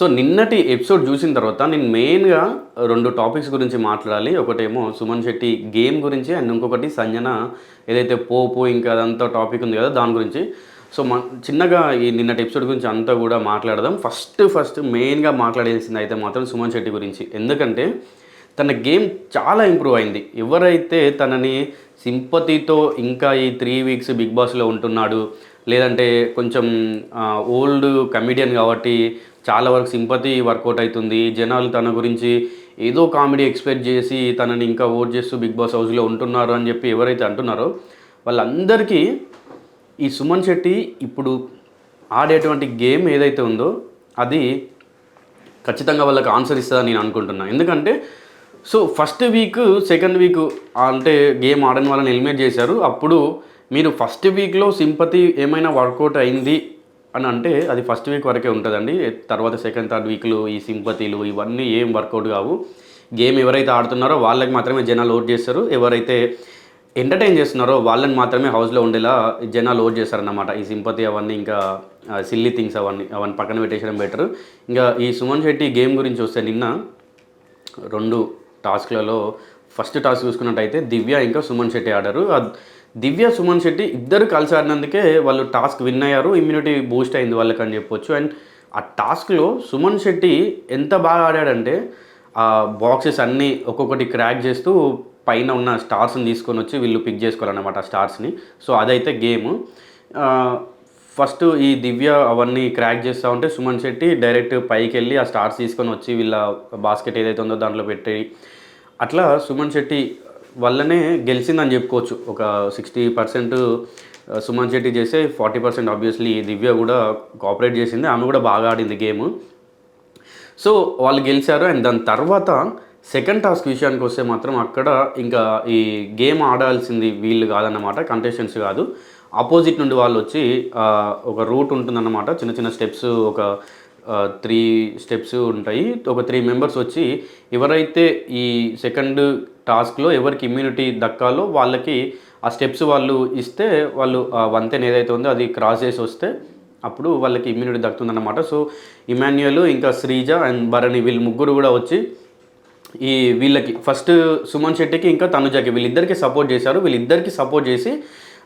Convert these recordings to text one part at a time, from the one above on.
So నిన్నటి episode చూసిన తర్వాత నేను మెయిన్గా రెండు టాపిక్స్ గురించి మాట్లాడాలి. ఒకటేమో సుమన్ శెట్టి గేమ్ గురించి అండ్ ఇంకొకటి సంజన ఏదైతే పోపు ఇంకా అదంతా టాపిక్ ఉంది కదా దాని గురించి. సో మన చిన్నగా ఈ నిన్నటి ఎపిసోడ్ గురించి అంతా కూడా మాట్లాడదాం. ఫస్ట్ ఫస్ట్ మెయిన్గా మాట్లాడాల్సింది అయితే మాత్రం సుమన్ శెట్టి గురించి. ఎందుకంటే తన గేమ్ చాలా ఇంప్రూవ్ అయింది. ఎవరైతే తనని సింపతితో ఇంకా ఈ త్రీ వీక్స్ బిగ్ బాస్లో ఉంటున్నాడు లేదంటే కొంచెం ఓల్డ్ కమెడియన్ కాబట్టి చాలా వరకు సింపతి వర్కౌట్ అవుతుంది జనాలు తన గురించి ఏదో కామెడీ ఎక్స్పెక్ట్ చేసి తనని ఇంకా ఓట్ చేస్తూ బిగ్ బాస్ హౌస్లో ఉంటున్నారు అని చెప్పి ఎవరైతే అంటున్నారో వాళ్ళందరికీ ఈ సుమన్ శెట్టి ఇప్పుడు ఆడేటువంటి గేమ్ ఏదైతే ఉందో అది ఖచ్చితంగా వాళ్ళకి ఆన్సర్ ఇస్తుందని నేను అనుకుంటున్నాను ఎందుకంటే so first week second week అంటే గేమ్ ఆడని వాళ్ళని ఎలిమినేట్ చేశారు. అప్పుడు మీరు ఫస్ట్ వీక్లో సింపతి ఏమైనా వర్కౌట్ అయింది అని అంటే అది ఫస్ట్ వీక్ వరకే ఉంటుందండి. తర్వాత సెకండ్ థర్డ్ వీక్లు ఈ సింపతిలు ఇవన్నీ ఏం వర్కౌట్ కావు. గేమ్ ఎవరైతే ఆడుతున్నారో వాళ్ళకి మాత్రమే జనాలు ఓట్ చేస్తారు. ఎవరైతే ఎంటర్టైన్ చేస్తున్నారో వాళ్ళని మాత్రమే హౌస్లో ఉండేలా జనాలు ఓట్ చేస్తారన్నమాట. ఈ సింపతి అవన్నీ ఇంకా సిల్లీ థింగ్స్ అవన్నీ అవన్నీ పక్కన పెట్టేసడం బెటర్ ఇంకా ఈ సుమన్ శెట్టి గేమ్ గురించి వస్తే నిన్న రెండు టాస్క్లలో ఫస్ట్ టాస్క్ చూసుకున్నట్టయితే దివ్య ఇంకా సుమన్ శెట్టి ఆడారు. దివ్య సుమన్ శెట్టి ఇద్దరు కలిసి ఆడినందుకే వాళ్ళు టాస్క్ విన్ అయ్యారు. ఇమ్యూనిటీ బూస్ట్ అయింది వాళ్ళకి అని చెప్పొచ్చు. అండ్ ఆ టాస్క్లో సుమన్ శెట్టి ఎంత బాగా ఆడాడంటే ఆ బాక్సెస్ అన్నీ ఒక్కొక్కటి క్రాక్ చేస్తూ పైన ఉన్న స్టార్స్ని తీసుకొని వచ్చి వీళ్ళు పిక్ చేసుకోవాలన్నమాట ఆ స్టార్స్ని. సో అదైతే గేమ్. ఫస్ట్ ఈ దివ్య అవన్నీ క్రాక్ చేస్తూ ఉంటే సుమన్ శెట్టి డైరెక్ట్ పైకి వెళ్ళి ఆ స్టార్స్ తీసుకొని వచ్చి వీళ్ళ బాస్కెట్ ఏదైతే ఉందో దాంట్లో పెట్టి అట్లా సుమన్ శెట్టి వల్లనే గెలిచిందని చెప్పుకోవచ్చు. ఒక సిక్స్టీ పర్సెంట్ సుమన్ శెట్టి చేస్తే ఫార్టీ పర్సెంట్ ఆబ్వియస్లీ దివ్య కూడా కోఆపరేట్ చేసింది. ఆమె కూడా బాగా ఆడింది గేమ్. సో వాళ్ళు గెలిచారు. అండ్ దాని తర్వాత సెకండ్ టాస్క్ విషయానికి వస్తే మాత్రం అక్కడ ఇంకా ఈ గేమ్ ఆడాల్సింది వీళ్ళు కాదన్నమాట కంటెస్టెంట్స్ కాదు. ఆపోజిట్ నుండి వాళ్ళు వచ్చి ఒక రూట్ ఉంటుందన్నమాట. చిన్న చిన్న స్టెప్స్ ఒక త్రీ స్టెప్స్ ఉంటాయి. ఒక త్రీ మెంబర్స్ వచ్చి ఎవరైతే ఈ సెకండ్ టాస్క్లో ఎవరికి ఇమ్యూనిటీ దక్కాలో వాళ్ళకి ఆ స్టెప్స్ వాళ్ళు ఇస్తే వాళ్ళు ఆ వంతెన ఏదైతే ఉందో అది క్రాస్ చేసి వస్తే అప్పుడు వాళ్ళకి ఇమ్యూనిటీ దక్కుతుందన్నమాట. సో ఇమాన్యుయల్ ఇంకా శ్రీజ అండ్ భరణి వీళ్ళు ముగ్గురు కూడా వచ్చి ఈ వీళ్ళకి ఫస్ట్ సుమన్ శెట్టికి ఇంకా తనుజకి వీళ్ళిద్దరికి సపోర్ట్ చేశారు. వీళ్ళిద్దరికి సపోర్ట్ చేసి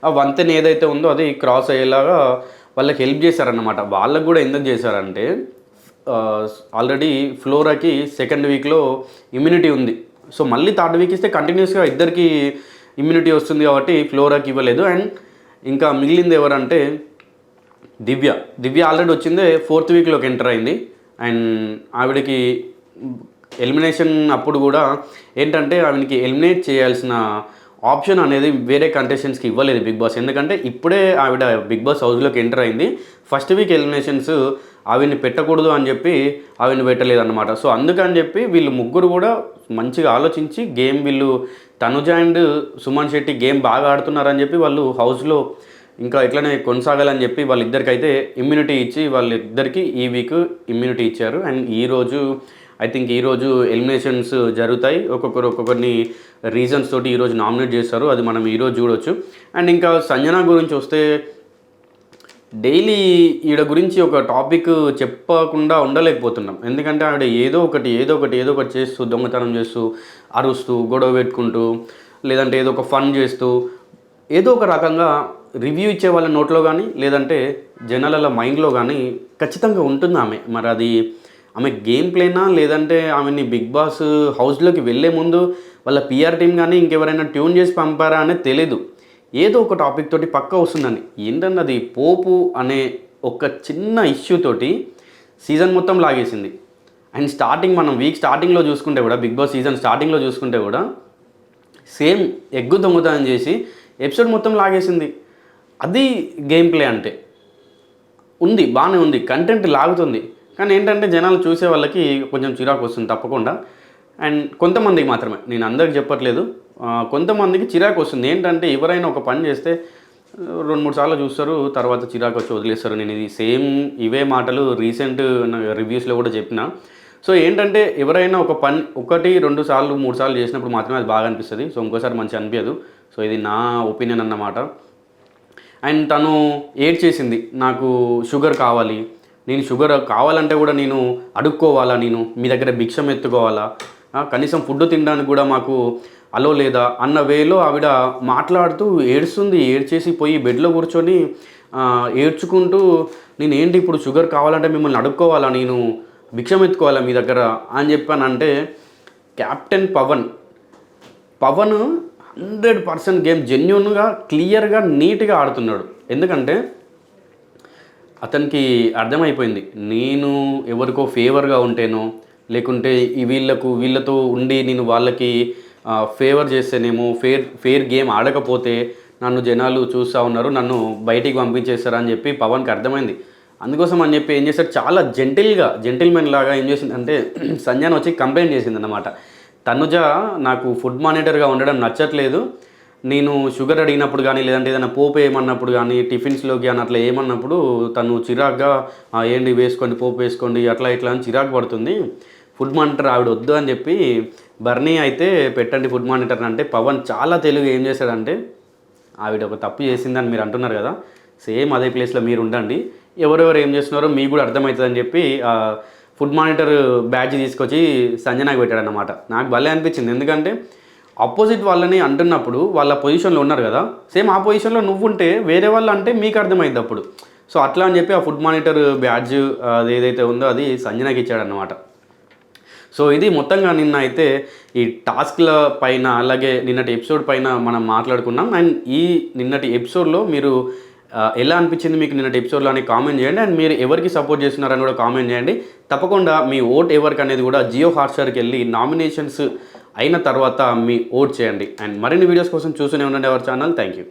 ఆ వంతెన ఏదైతే ఉందో అది క్రాస్ అయ్యేలాగా వాళ్ళకి హెల్ప్ చేశారన్నమాట. వాళ్ళకు కూడా ఎందుకు చేశారంటే ఆల్రెడీ ఫ్లోరాకి సెకండ్ వీక్లో ఇమ్యూనిటీ ఉంది. సో మళ్ళీ థర్డ్ వీక్ ఇస్తే కంటిన్యూస్గా ఇద్దరికి ఇమ్యూనిటీ వస్తుంది కాబట్టి ఫ్లోరాకి ఇవ్వలేదు. అండ్ ఇంకా మిగిలింది ఎవరంటే దివ్య. దివ్య ఆల్రెడీ వచ్చిందే ఫోర్త్ వీక్లోకి ఎంటర్ అయింది. అండ్ ఆవిడకి ఎలిమినేషన్ అప్పుడు కూడా ఏంటంటే ఆవిడకి ఎలిమినేట్ చేయాల్సిన ఆప్షన్ అనేది వేరే కంటెస్టెంట్స్కి ఇవ్వలేదు బిగ్ బాస్. ఎందుకంటే ఇప్పుడే ఆవిడ బిగ్ బాస్ హౌస్లోకి ఎంటర్ అయింది. ఫస్ట్ వీక్ ఎలిమినేషన్స్ ఆవిని పెట్టకూడదు అని చెప్పి ఆవిని పెట్టలేదు అనమాట సో అందుకని చెప్పి వీళ్ళు ముగ్గురు కూడా మంచిగా ఆలోచించి గేమ్ వీళ్ళు తనుజ అండ్ సుమన్ శెట్టి గేమ్ బాగా ఆడుతున్నారని చెప్పి వాళ్ళు హౌస్లో ఇంకా ఇట్లనే కొనసాగాలని చెప్పి వాళ్ళిద్దరికైతే ఇమ్యూనిటీ ఇచ్చి వాళ్ళిద్దరికి ఈ వీక్ ఇమ్యూనిటీ ఇచ్చారు. అండ్ ఈరోజు ఐ థింక్ ఈరోజు ఎలిమినేషన్స్ జరుగుతాయి. ఒక్కొక్కరు ఒక్కొక్కరిని రీజన్స్ తోటి ఈరోజు నామినేట్ చేస్తారు. అది మనం ఈరోజు చూడొచ్చు. అండ్ ఇంకా సంజన గురించి వస్తే డైలీ ఈడ గురించి ఒక టాపిక్ చెప్పకుండా ఉండలేకపోతున్నాం. ఎందుకంటే ఆడ ఏదో ఒకటి ఏదో ఒకటి ఏదో ఒకటి చేస్తూ దొంగతనం చేస్తూ అరుస్తూ గొడవ పెట్టుకుంటూ లేదంటే ఏదో ఒక ఫన్ చేస్తూ ఏదో ఒక రకంగా రివ్యూ ఇచ్చే వాళ్ళ నోట్లో కానీ లేదంటే జనాల మైండ్లో కానీ ఖచ్చితంగా ఉంటుంది ఆమె మరి అది ఆమె గేమ్ ప్లేనా? లేదంటే ఆమెని బిగ్ బాస్ హౌస్లోకి వెళ్ళే ముందు వాళ్ళ పిఆర్ టీం కానీ ఇంకెవరైనా ట్యూన్ చేసి పంపారా అనేది తెలియదు ఏదో ఒక టాపిక్ తోటి పక్క వస్తుందని. ఏంటంటే అది పోపు అనే ఒక చిన్న ఇష్యూ తోటి సీజన్ మొత్తం లాగేసింది. అండ్ స్టార్టింగ్ మనం వీక్ స్టార్టింగ్లో చూసుకుంటే కూడా బిగ్ బాస్ సీజన్ స్టార్టింగ్లో చూసుకుంటే కూడా సేమ్ ఎగ్గు దొంగతనం చేసి ఎపిసోడ్ మొత్తం లాగేసింది. అది గేమ్ ప్లే అంటే. ఉంది బాగానే ఉంది. కంటెంట్ లాగుతుంది. కానీ ఏంటంటే జనాలు చూసే వాళ్ళకి కొంచెం చిరాకు వస్తుంది తప్పకుండా. అండ్ కొంతమందికి మాత్రమే. నేను అందరికి చెప్పట్లేదు. కొంతమందికి చిరాకు వస్తుంది. ఏంటంటే ఎవరైనా ఒక పని చేస్తే రెండు మూడు సార్లు చూస్తారు తర్వాత చిరాకు వచ్చి వదిలేస్తారు. నేను ఇది సేమ్ ఇవే మాటలు రీసెంట్ రివ్యూస్లో కూడా చెప్పిన. సో ఏంటంటే ఎవరైనా ఒక పని ఒకటి రెండు సార్లు మూడు సార్లు చేసినప్పుడు మాత్రమే అది బాగా అనిపిస్తుంది. సో ఇంకోసారి మంచి అనిపించదు. సో ఇది నా ఒపీనియన్ అన్నమాట. అండ్ తను ఏడ్ చేసింది నాకు షుగర్ కావాలి. నేను షుగర్ కావాలంటే కూడా నేను అడుక్కోవాలా? నేను మీ దగ్గర భిక్షం ఎత్తుకోవాలా? కనీసం ఫుడ్ తినడానికి కూడా మాకు అలో లేదా? అన్న వేలో ఆవిడ మాట్లాడుతూ ఏడుస్తుంది. ఏడ్చేసి పోయి బెడ్లో కూర్చొని ఏడ్చుకుంటూ నేను ఏంటి ఇప్పుడు షుగర్ కావాలంటే మిమ్మల్ని అడుక్కోవాలా? నేను భిక్షం ఎత్తుకోవాలా మీ దగ్గర? అని చెప్పానంటే captain Pawan Pawan hundred percent game జెన్యున్గా క్లియర్గా నీట్గా ఆడుతున్నాడు. ఎందుకంటే అతనికి అర్థమైపోయింది. నేను ఎవరికో ఫేవర్గా ఉంటేనో లేకుంటే ఈ వీళ్ళకు వీళ్ళతో ఉండి నేను వాళ్ళకి ఫేవర్ చేస్తేనేమో ఫేర్ ఫేర్ గేమ్ ఆడకపోతే నన్ను జనాలు చూస్తూ ఉన్నారు నన్ను బయటికి పంపించేస్తారు అని చెప్పి పవన్కి అర్థమైంది. అందుకోసం అని చెప్పి ఏం చేశారు చాలా జెంటిల్గా జెంటిల్మెన్ లాగా ఏం చేసింది? అంటే సంజన వచ్చి కంప్లైంట్ చేసింది అనమాట తనుజ నాకు ఫుడ్ మానిటర్గా ఉండడం నచ్చట్లేదు. నేను షుగర్ అడిగినప్పుడు కానీ లేదంటే ఏదైనా పోపు ఏమన్నప్పుడు కానీ టిఫిన్స్లోకి అని అట్లా ఏమన్నప్పుడు తను చిరాగ్గా ఏంటి వేసుకోండి పోపు వేసుకోండి అట్లా ఇట్లా అని చిరాకు పడుతుంది. ఫుడ్ మానిటర్ ఆవిడ వద్దు అని చెప్పి బర్నీ అయితే పెట్టండి ఫుడ్ మానిటర్ అంటే పవన్ చాలా తెలుగు ఏం చేశాడంటే ఆవిడ ఒక తప్పు చేసిందని మీరు అంటున్నారు కదా సేమ్ అదే ప్లేస్లో మీరు ఉండండి ఎవరెవరు ఏం చేస్తున్నారో మీకు కూడా అర్థమవుతుందని చెప్పి ఫుడ్ మానిటర్ బ్యాడ్జ్ తీసుకొచ్చి సంజనాకి పెట్టాడనమాట నాకు భలే అనిపించింది. ఎందుకంటే ఆపోజిట్ వాళ్ళని అంటున్నప్పుడు వాళ్ళ పొజిషన్లో ఉన్నారు కదా సేమ్ ఆ పొజిషన్లో నువ్వు ఉంటే వేరే వాళ్ళు అంటే మీకు అర్థమైంది అప్పుడు. సో అట్లా అని చెప్పి ఆ ఫుడ్ మానిటర్ బ్యాడ్జ్ అది ఏదైతే ఉందో అది సంజనాకి ఇచ్చాడనమాట సో ఇది మొత్తంగా నిన్న అయితే ఈ టాస్క్ల పైన అలాగే నిన్నటి ఎపిసోడ్ పైన మనం మాట్లాడుకున్నాం. అండ్ ఈ నిన్నటి ఎపిసోడ్లో మీరు ఎలా అనిపించింది మీకు నిన్నటి ఎపిసోడ్లో అని కామెంట్ చేయండి. అండ్ మీరు ఎవరికి సపోర్ట్ చేస్తున్నారని కూడా కామెంట్ చేయండి. తప్పకుండా మీ ఓట్ ఎవరికి అనేది కూడా జియో హాట్స్టార్కి వెళ్ళి నామినేషన్స్ అయిన తర్వాత మీ ఓట్ చేయండి. అండ్ మరిన్ని వీడియోస్ కోసం చూస్తూనే ఉండండి ఎవరి ఛానల్. Thank you